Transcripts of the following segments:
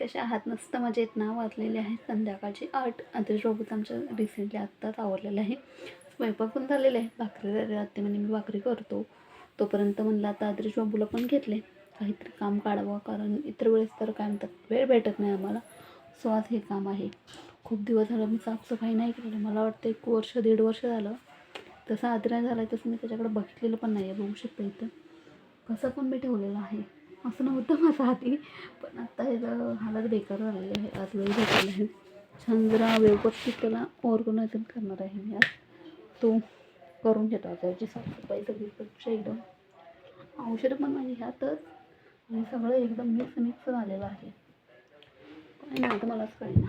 कशा आहात? मस्त मजेत ना? वाजलेले आहे संध्याकाळची आठ. आदेश बाबूच रिसेंटली आत्ताच आवडलेलं आहे. स्वयंपाक पण झालेला आहे. भाकरी झाली राहते म्हणजे मी भाकरी करतो. तोपर्यंत म्हणलं आता आदर्श बाबूला पण घेतले. काहीतरी काम काढावं कारण इतर वेळेस तर काय म्हणतात वेळ भेटत नाही आम्हाला. सो आज हे काम आहे. खूप दिवस झालं मी साफसफाई नाही केलेली मला वाटतं एक वर्ष दीड वर्ष झालं. तसं आदरा झाला आहे तसं मी त्याच्याकडे बघितलेलं पण नाही आहे बघू शकता इथं. कसं पण मी ठेवलेलं आहे. असं नव्हतं माझं आधी. पण आत्ता ह्याचं हालत बेकार झालेली आहे. आज वेळ भेटलेला आहे. छान जरा व्यवस्थित त्याला ऑर्गनायझन करणार आहे मी आज. तो करून घेतो आता याची साफसफाई सगळी स्वच्छ एकदम. औषधं पण माझी ह्यातच. आणि सगळं एकदम मिक्स मिक्स झालेलं आहे. काय नाही तर मलाच कळेना.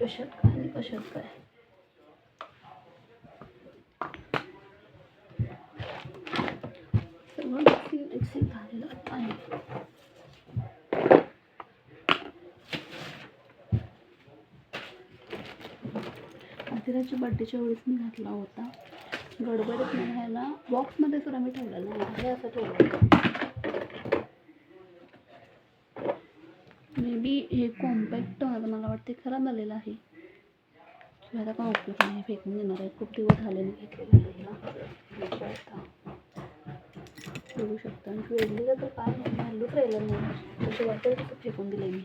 कशात काय आणि कशात काय सगळं मिक्सिंग मिक्सिंग झालेलं आहे आदिराच्या बड्डेच्या वेळेस मी घातला होता. गडबडीत मी ह्याला बॉक्समध्ये सुद्धा मी ठेवलेला नाही हे असं ठेवलं मे बी हे कॉम्पॅक्ट माझं मला वाटते खराब झालेलं आहे. आता ह्याचा काय उपयोग नाही फेकून देणार आहे. खूप दिवस झाले मी घेतलेलं आहे बघू शकता. आणि वेळलेलं तर काय नाही हल्लूच राहिलं नाही. तसं वाटेल फेकून दिले मी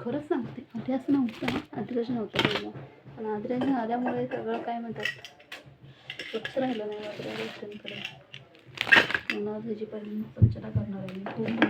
खरंच सांगते आधी असं नव्हतं आदिराज नव्हतं पहिलं. पण आदिराज झाल्यामुळे सगळं काय म्हणतात स्वच्छ राहिलं नाही वाटतं गोष्टींकडे मला त्याची पहिली स्वच्छता करणार आहे. मी खूप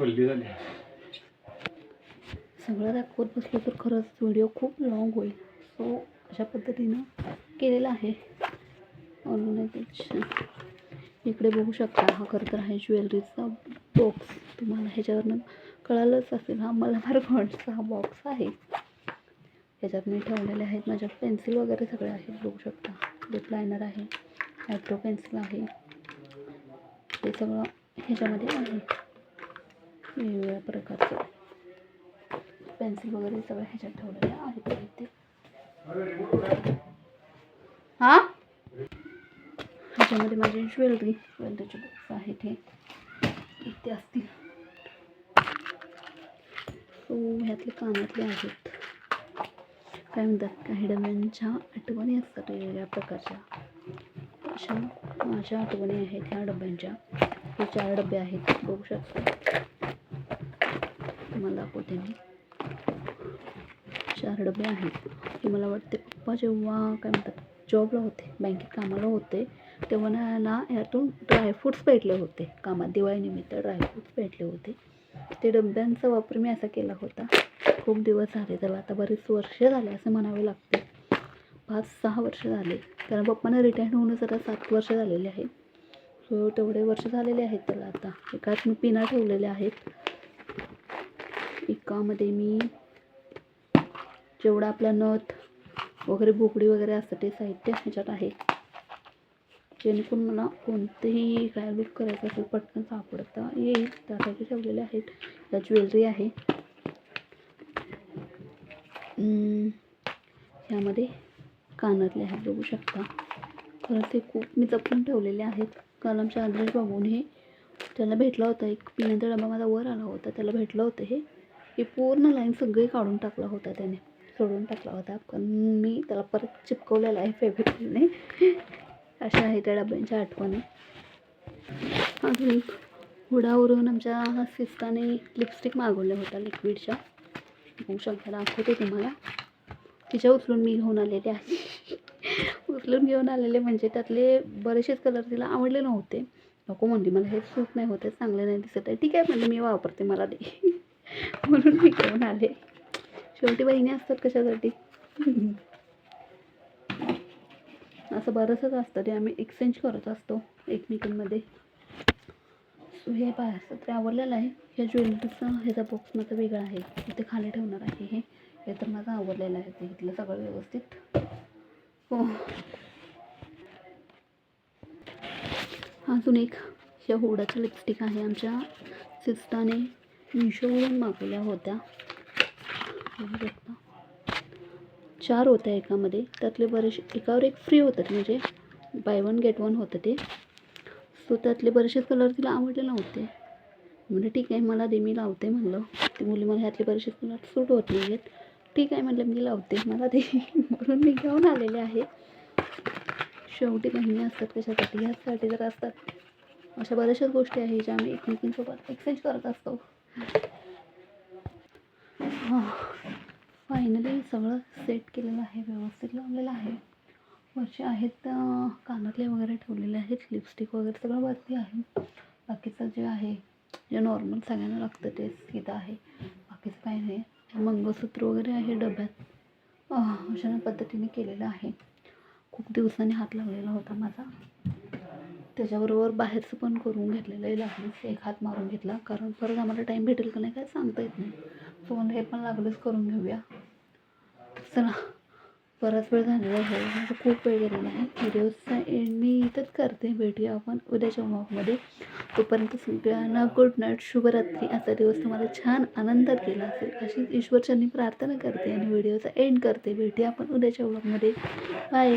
वल्ली झाली. सगळं दाखवत बसलं तर खरंच व्हिडिओ खूप लॉंग होईल. सो अशा पद्धतीनं केलेलं आहे. ऑर्गनायझेशन इकडे बघू शकता हा खरं तर आहे ज्वेलरीचा बॉक्स तुम्हाला ह्याच्यावरनं कळालंच असेल हा मला मार्गॉनचा हा बॉक्स आहे. ह्याच्यात मी ठेवलेले आहेत माझ्या पेन्सिल वगैरे सगळे आहेत बघू शकता. लिप लायनर आहे आयब्रो पेन्सिल आहे. ते सगळं ह्याच्यामध्ये आहे. वेगवेगळ्या प्रकारचं पेन्सिल वगैरे सगळं ह्याच्यात ठेवलेलं आहेत इथे हां? ह्याच्यामध्ये माझी ज्वेलरी ज्वेलरीचे बॉक्स आहेत हे. इथे असतील. सो ह्यातले कानातले आहेत. काय म्हणतात? काही डब्यांच्या आठवणी असतात वेगवेगळ्या प्रकारच्या. अशा माझ्या आठवणी आहेत ह्या डब्यांच्या. हे चार डबे आहेत बघू शकता. तुम्हाला दाखवते मी. चार डबे आहेत. हे मला वाटते पप्पा जेव्हा काय म्हणतात जॉबला होते बँकेत कामाला होते तेव्हा ना ना ह्यातून ड्रायफ्रूट्स भेटले होते. कामात दिवाळीनिमित्त ड्रायफ्रूट्स भेटले होते. ते डब्यांचा वापर मी असा केला होता. खूप दिवस झाले त्याला आता बरीच वर्ष झाले असं म्हणावे लागते. पाच सहा वर्ष झाले. कारण पप्पांना रिटायर्ड होऊनच आता सात वर्ष झालेले आहेत. सो तेवढे वर्ष झालेले आहेत त्याला आता. एकात मी पिना ठेवलेल्या आहेत. एकामध्ये मी जेवढा आपला नथ वगैरे बोकडी वगैरे असतं ते साहित्य ह्याच्यात आहे. जेणेकरून मला कोणतेही काय लुक करायचं असेल पटकन सापडता येईल. त्यासाठी ठेवलेले आहेत. या ज्वेलरी आहे. यामध्ये ह्यामध्ये कानातले आहेत बघू शकता. खरं ते खूप मी जपून ठेवलेले आहेत. कारण आमच्या आदरेश बाबून हे त्याला भेटला होता. एक पिण्याचा डबा माझा वर आला होता. त्याला भेटलं होतं हे. हे पूर्ण लाईन सगळी काढून टाकला होता त्याने. सोडून टाकला होता. पण मी त्याला परत चिपकवलेला आहे फेब्रिकने अशा आहे त्या डब्यांच्या आठवणी. अजून हुडावरून आमच्या सिस्टाने लिपस्टिक मागवल्या होत्या लिक्विडच्या होऊ शकता दाखवते तुम्हाला. तिच्या उचलून मी घेऊन आलेले आहे. उचलून घेऊन आलेले म्हणजे त्यातले बरेचसेच कलर तिला आवडले नव्हते. नको म्हणली मला हे सूट नाही होते चांगले नाही दिसत आहे. ठीक आहे म्हणजे मी वापरते मला दे. म्हणून मी घेऊन आले. शेवटी बहिणी असतात कशासाठी? असं बरंचसंच असतं ते आम्ही एक्सचेंज करत असतो एकमेकांमध्ये. सो हे पाय असं ते आवडलेलं आहे. ह्या ज्वेलरीचं ह्याचा बॉक्स माझा वेगळा आहे. ते खाली ठेवणार आहे हे. हे तर माझं आवडलेलं आहे ते इथलं सगळं व्यवस्थित. हो. अजून एक ह्या हुडाच्या लिपस्टिक आहे आमच्या सिस्टाने. मिशोवरून मागवल्या होत्या. चार होत्या एकामध्ये. त्यातले बरेचसे एकावर एक फ्री होतं म्हणजे बाय वन गेट वन होतं ते. म्हणजे सो त्यातले बरेचसे कलर तिला आवडले नव्हते. म्हणजे ठीक आहे मला दे मी लावते म्हणलं. ती मुली मला ह्यातले बरेचसे कलर सूट होत नाही आहेत. ठीक आहे म्हटलं मी लावते मला दे. म्हणून मी घेऊन आलेले आहे. शेवटी बहिणी असतात कशासाठी? ह्याचसाठी जर असतात. अशा बऱ्याचशाच गोष्टी आहे ज्या आम्ही एकमेकींसोबत एक्सचेंज करत असतो. फायनली सगळं सेट केलेलं आहे व्यवस्थित लावलेलं आहे. वरचे आहेत कानातले वगैरे ठेवलेले आहेत लिपस्टिक वगैरे सगळं वरती आहे. बाकीचं जे आहे जे नॉर्मल सगळ्यांना लागतं तेच इथं आहे. बाकीचं काही नाही. मंगळसूत्र वगैरे आहे डब्यात. अशा पद्धतीने केलेलं आहे. खूप दिवसांनी हात लावलेला होता माझा. त्याच्याबरोबर बाहेरचं पण करून घेतलेलं आहे लागलीच एक हात मारून घेतला. कारण परत आम्हाला टाईम भेटेल का नाही काय सांगता येत नाही. सो म्हणलं हे पण लागलंच करून घेऊया. चला बराच वेळ झालेला आहे. म्हणजे खूप वेळ गेलेला आहे. व्हिडिओजचा एंड मी इथंच करते. भेटूया आपण उद्याच्या व्लॉगमध्ये तोपर्यंत सगळ्यांना गुड नाईट शुभरात्री. असा दिवस तुम्हाला छान आनंदात गेला असेल अशीच ईश्वरचरणी प्रार्थना करते आणि व्हिडिओचा एंड करते. भेटूया आपण उद्याच्या व्लॉगमध्ये बाय